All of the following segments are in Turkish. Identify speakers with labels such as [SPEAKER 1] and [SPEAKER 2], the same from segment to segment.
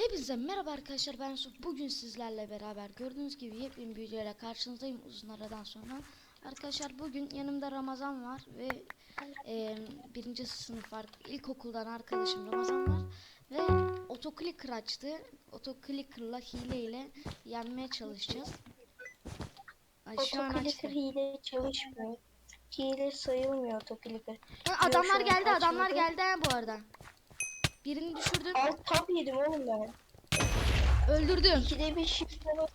[SPEAKER 1] Hepinize merhaba arkadaşlar ben Yusuf. Bugün sizlerle beraber gördüğünüz gibi yepyeni bir videoyla karşınızdayım uzun aradan sonra. Arkadaşlar bugün yanımda Ramazan var ve e, birinci sınıf. İlkokuldan arkadaşım Ramazan var. Ve otoclicker açtı. Otoclicker'la hileyle yenmeye çalışacağız. Ay, şu an
[SPEAKER 2] Otokliker
[SPEAKER 1] açtı.
[SPEAKER 2] hile çalışmıyor. Hile sayılmıyor otokliker.
[SPEAKER 1] Ha, adamlar
[SPEAKER 2] şu an
[SPEAKER 1] geldi adamlar geldi ha bu arada. Birini düşürdüm.
[SPEAKER 2] Alt tab yedim oğlum ben.
[SPEAKER 1] Öldürdüm.
[SPEAKER 2] İkide bir shift'e bas.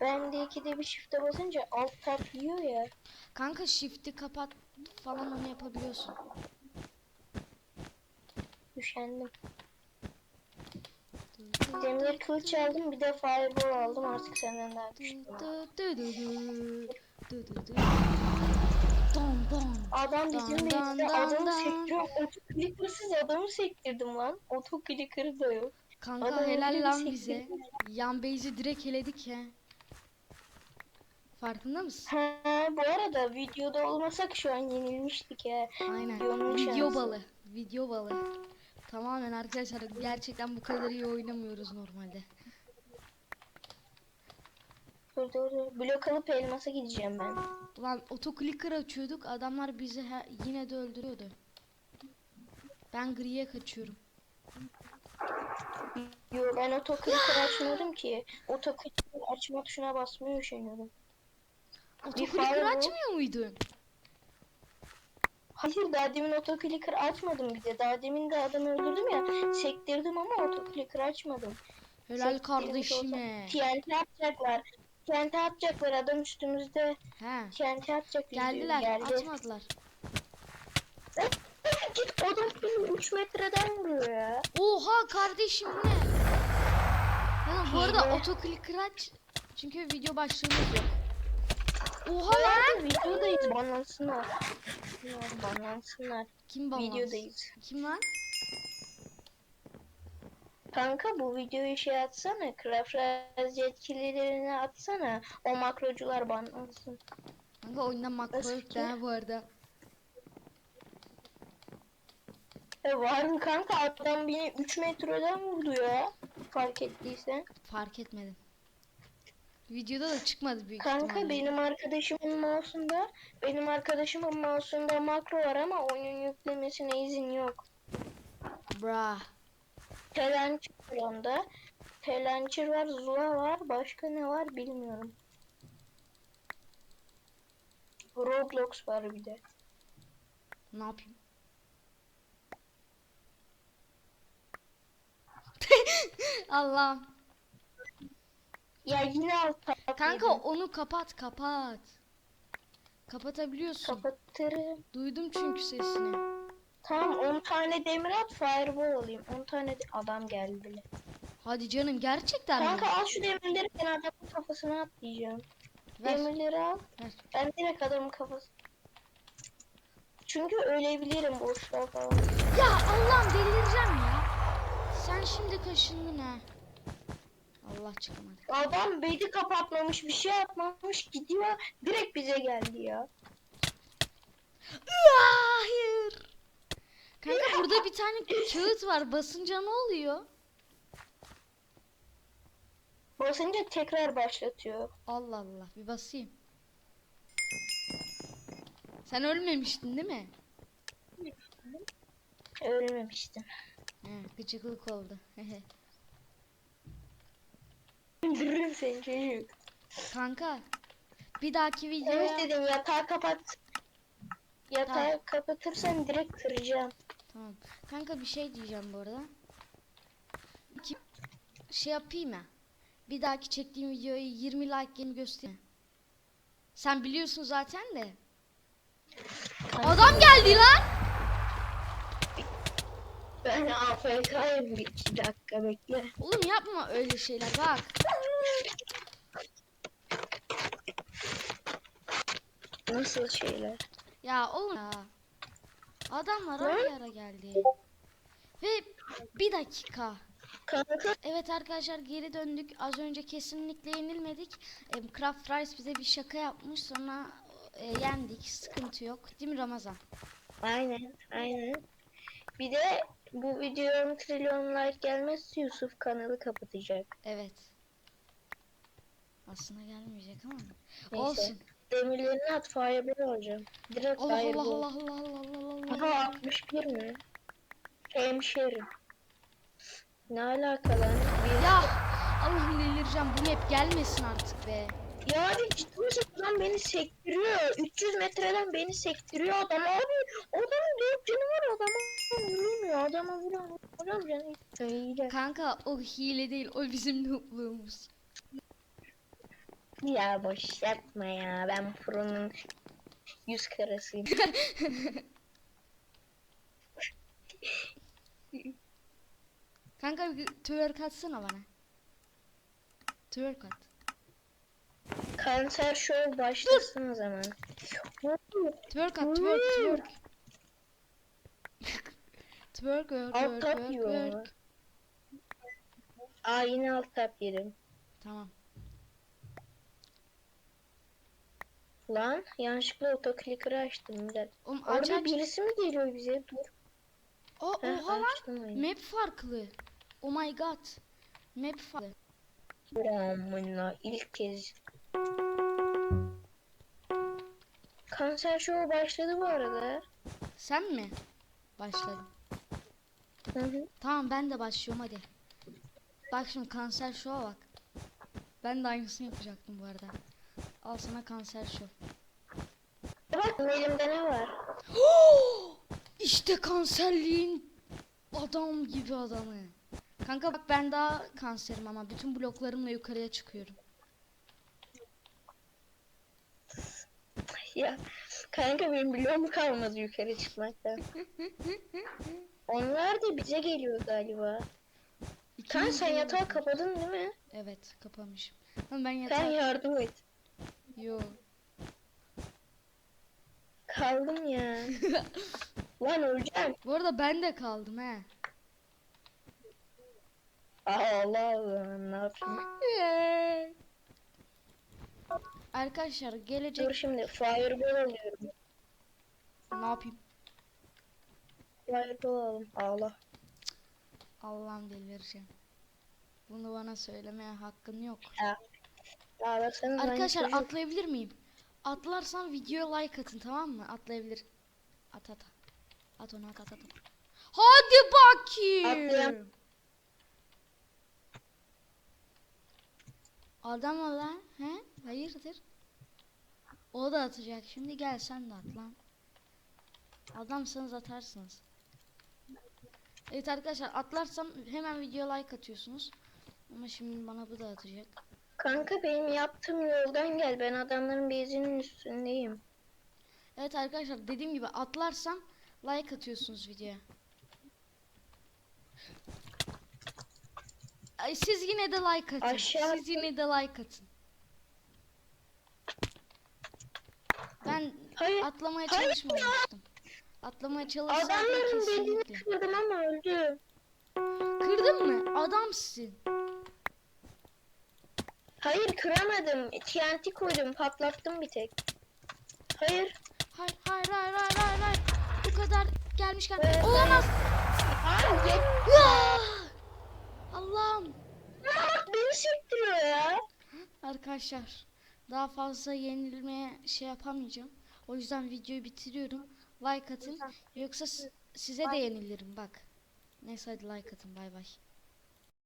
[SPEAKER 2] Ben de ikide bir shift'e basınca alt tab yiyor ya.
[SPEAKER 1] Kanka shift'i kapat falan onu yapabiliyorsun.
[SPEAKER 2] Üşendim. Demir kılıç aldım bir de fireball aldım artık senden daha güçlü.
[SPEAKER 1] Dom dom.
[SPEAKER 2] Adam bizim
[SPEAKER 1] dan,
[SPEAKER 2] adamı
[SPEAKER 1] dan.
[SPEAKER 2] sektiriyor. Otoklikersiz adamı sektirdim lan. Otokliker da yok.
[SPEAKER 1] Kanka
[SPEAKER 2] Adam
[SPEAKER 1] helal lan bize. Yan base'i direkt eledik he. Farkında mısın?
[SPEAKER 2] Ha, bu arada videoda olmasak şu an yenilmiştik ya.
[SPEAKER 1] Aynen.
[SPEAKER 2] Videonun
[SPEAKER 1] Video
[SPEAKER 2] şansı.
[SPEAKER 1] balı. Video balı. Tamamen arkadaşlar gerçekten bu kadar iyi oynamıyoruz normalde.
[SPEAKER 2] Dur dur dur. Blok alıp elmasa gideceğim ben.
[SPEAKER 1] Ulan otoclicker açıyorduk adamlar bizi he- yine de öldürüyordu. Ben griye kaçıyorum.
[SPEAKER 2] Yo ben otokliker açmıyordum ki. Otokliker açma tuşuna basmayı üşeniyordum.
[SPEAKER 1] Otoclicker
[SPEAKER 2] fireball.
[SPEAKER 1] açmıyor muydun?
[SPEAKER 2] Hayır daha demin otokliker açmadım bir de. Daha demin de adamı öldürdüm ya. Sektirdim ama otokliker açmadım.
[SPEAKER 1] Helal
[SPEAKER 2] Sektirmiş
[SPEAKER 1] kardeşime.
[SPEAKER 2] olsam- TNT atacaklar. TNT atacaklar adam üstümüzde.
[SPEAKER 1] He.
[SPEAKER 2] TNT atacak.
[SPEAKER 1] Geldiler,
[SPEAKER 2] Geldi.
[SPEAKER 1] atmadılar.
[SPEAKER 2] Git adam beni 3 metreden vuruyor ya.
[SPEAKER 1] Oha kardeşim bu ne? Ya bu arada otoclicker aç. Çünkü video başlığımız yok. Oha lan.
[SPEAKER 2] Videodayız banlansınlar. Banlansınlar.
[SPEAKER 1] Kim banlansın?
[SPEAKER 2] Videodayız.
[SPEAKER 1] Kim lan?
[SPEAKER 2] Kanka bu videoyu şey atsana. Craft yetkililerine atsana. O makrocular banlansın.
[SPEAKER 1] Kanka oyunda makro yok da bu arada.
[SPEAKER 2] E var mı kanka adam beni 3 metreden vurdu ya. Fark ettiysen.
[SPEAKER 1] Fark etmedim. Videoda da çıkmadı büyük
[SPEAKER 2] Kanka
[SPEAKER 1] ihtimalle.
[SPEAKER 2] benim arkadaşımın mouse'unda benim arkadaşımın mouse'unda makro var ama oyun yüklemesine izin yok.
[SPEAKER 1] Bra.
[SPEAKER 2] Telançır var onda. Telançır var, Zula var. Başka ne var bilmiyorum. Roblox var bir de.
[SPEAKER 1] Ne yapayım? Allah'ım.
[SPEAKER 2] Ya yine alt tab
[SPEAKER 1] Kanka
[SPEAKER 2] yedim.
[SPEAKER 1] onu kapat kapat. Kapatabiliyorsun.
[SPEAKER 2] kapatırım.
[SPEAKER 1] Duydum çünkü sesini.
[SPEAKER 2] Tamam 10 tane demir at fireball alayım. 10 tane de adam geldi bile.
[SPEAKER 1] Hadi canım gerçekten mi?
[SPEAKER 2] Kanka al şu demirleri ben adamın kafasına atlayacağım.
[SPEAKER 1] Ver.
[SPEAKER 2] Demirleri al.
[SPEAKER 1] Ver.
[SPEAKER 2] Ben direkt adamın kafası. Çünkü ölebilirim boşluğa falan.
[SPEAKER 1] Ya Allah'ım delireceğim ya. Sen şimdi kaşındın ha. Allah çıkamadı.
[SPEAKER 2] Adam bedi kapatmamış bir şey yapmamış gidiyor direkt bize geldi ya.
[SPEAKER 1] Hayır. Kanka burada bir tane kağıt var. Basınca ne oluyor?
[SPEAKER 2] Basınca tekrar başlatıyor.
[SPEAKER 1] Allah Allah. Bir basayım. Sen ölmemiştin değil mi?
[SPEAKER 2] Ölmemiştim.
[SPEAKER 1] He, gıcıklık oldu.
[SPEAKER 2] Öldürürüm seni çocuk.
[SPEAKER 1] Kanka. Bir dahaki
[SPEAKER 2] Evet
[SPEAKER 1] videoya...
[SPEAKER 2] dedim yatağı kapat. Yatağı kapatırsan direkt kıracağım.
[SPEAKER 1] Tamam. Kanka bir şey diyeceğim bu arada. Ki şey yapayım ya. Bir dahaki çektiğim videoya 20 like gelin göstereyim. Sen biliyorsun zaten de. Adam geldi lan.
[SPEAKER 2] Ben AFK'yım bir iki dakika bekle.
[SPEAKER 1] Oğlum yapma öyle şeyler bak.
[SPEAKER 2] Nasıl şeyler?
[SPEAKER 1] Ya oğlum ya. Adamlar aynı ara geldi. Ve bir dakika.
[SPEAKER 2] Kanka
[SPEAKER 1] Evet arkadaşlar geri döndük. Az önce kesinlikle yenilmedik. Em, Craft Rice bize bir şaka yapmış. Sonra e, yendik. Sıkıntı yok. Değil mi Ramazan?
[SPEAKER 2] aynen aynen. Bir de Bu video 10 trilyon like gelmezse Yusuf kanalı kapatacak.
[SPEAKER 1] Evet. Aslında gelmeyecek ama.
[SPEAKER 2] Neyse.
[SPEAKER 1] Olsun.
[SPEAKER 2] Demirlerini at fireball alacağım. Direkt
[SPEAKER 1] Allah Allah. Allah Allah Allah Allah Allah.
[SPEAKER 2] Aha 61 mi? Hemşerim. Ne alaka lan? Bir-
[SPEAKER 1] Ya Allah'ım delireceğim. Bu map gelmesin artık be.
[SPEAKER 2] Ya abi ciddi misin? Adam beni sektiriyor. 300 metreden beni sektiriyor adam abi. Adamın 4 canı var adama vurulmuyor. Adama vuran vuran canı hile.
[SPEAKER 1] Kanka o hile değil. O bizim noobluğumuz.
[SPEAKER 2] Ya boş yapma ya. Ben Pro'nun yüz karasıyım.
[SPEAKER 1] Kanka bir twerk atsana bana. Twerk at.
[SPEAKER 2] Kanser show başlasın o zaman.
[SPEAKER 1] Twerk at twerk twerk. twerk twerk twerk twerk.
[SPEAKER 2] Aa yine alt tap yedim.
[SPEAKER 1] Tamam.
[SPEAKER 2] Lan yanlışlıkla otoclicker'ı açtım. Bir dakika.
[SPEAKER 1] Oğlum aç
[SPEAKER 2] Orada
[SPEAKER 1] aç.
[SPEAKER 2] birisi mi geliyor bize? Dur.
[SPEAKER 1] O,
[SPEAKER 2] Heh,
[SPEAKER 1] oha lan.
[SPEAKER 2] açtım oyunu.
[SPEAKER 1] Map farklı. Oh my god. Map farklı.
[SPEAKER 2] Amına ilk kez. Kanser show başladı bu arada.
[SPEAKER 1] Sen mi?
[SPEAKER 2] Hı hı.
[SPEAKER 1] Tamam ben de başlıyorum hadi. Bak şimdi kanser şova bak. Ben de aynısını yapacaktım bu arada. Al sana kanser şov.
[SPEAKER 2] Bak elimde ne var?
[SPEAKER 1] işte kanserliğin adam gibi adamı. Kanka bak ben daha kanserim ama bütün bloklarımla yukarıya çıkıyorum.
[SPEAKER 2] Ya kanka benim bloğum kalmadı yukarı çıkmaktan. Onlar da bize geliyor galiba.
[SPEAKER 1] İkimiz
[SPEAKER 2] sen
[SPEAKER 1] de-
[SPEAKER 2] yatağı kapadın değil mi?
[SPEAKER 1] Evet kapamışım. Ama ben
[SPEAKER 2] Sen
[SPEAKER 1] yatağı...
[SPEAKER 2] yardım et.
[SPEAKER 1] Yo.
[SPEAKER 2] Kaldım ya. Lan öleceğim.
[SPEAKER 1] Bu arada ben de kaldım he.
[SPEAKER 2] Aa, Allah Allah ne yapayım?
[SPEAKER 1] Arkadaşlar gelecek
[SPEAKER 2] Dur şimdi fireball alıyorum.
[SPEAKER 1] ne yapayım?
[SPEAKER 2] Fireball alalım. Allah.
[SPEAKER 1] Allah'ım delireceğim. Bunu bana söylemeye hakkın yok.
[SPEAKER 2] Ağlasanız
[SPEAKER 1] Arkadaşlar atlayabilir miyim? Atlarsam videoya like atın tamam mı? Atlayabilir. At at. At onu at at at. Hadi bakayım.
[SPEAKER 2] Atlayam-
[SPEAKER 1] Adam ol lan. He? Hayırdır? O da atacak. Şimdi gel sen de at lan. Adamsanız atarsınız. Evet arkadaşlar atlarsam hemen videoya like atıyorsunuz. Ama şimdi bana bu da atacak.
[SPEAKER 2] Kanka benim yaptığım yoldan gel. Ben adamların bezinin üstündeyim.
[SPEAKER 1] Evet arkadaşlar dediğim gibi atlarsam like atıyorsunuz videoya. Ay, siz yine de like atın.
[SPEAKER 2] Aşağı-
[SPEAKER 1] Siz yine de like atın. Ben
[SPEAKER 2] Hayır.
[SPEAKER 1] atlamaya
[SPEAKER 2] hayır ya.
[SPEAKER 1] çalışmamıştım. Atlamaya çalışsaydım
[SPEAKER 2] Adamların bezini
[SPEAKER 1] kesinlikle.
[SPEAKER 2] kırdım ama öldü.
[SPEAKER 1] Kırdın mı? Adamsın.
[SPEAKER 2] Hayır kıramadım. TNT koydum. Patlattım bir tek. Hayır.
[SPEAKER 1] Hayır hayır hayır hayır hayır. hayır. Bu kadar gelmişken
[SPEAKER 2] Evet.
[SPEAKER 1] olamaz. Ah! Allah'ım.
[SPEAKER 2] Bak beni sektiriyor ya.
[SPEAKER 1] Arkadaşlar daha fazla yenilmeye şey yapamayacağım. O yüzden videoyu bitiriyorum. Like atın. Yoksa size de yenilirim bak. Neyse hadi like atın bay bay.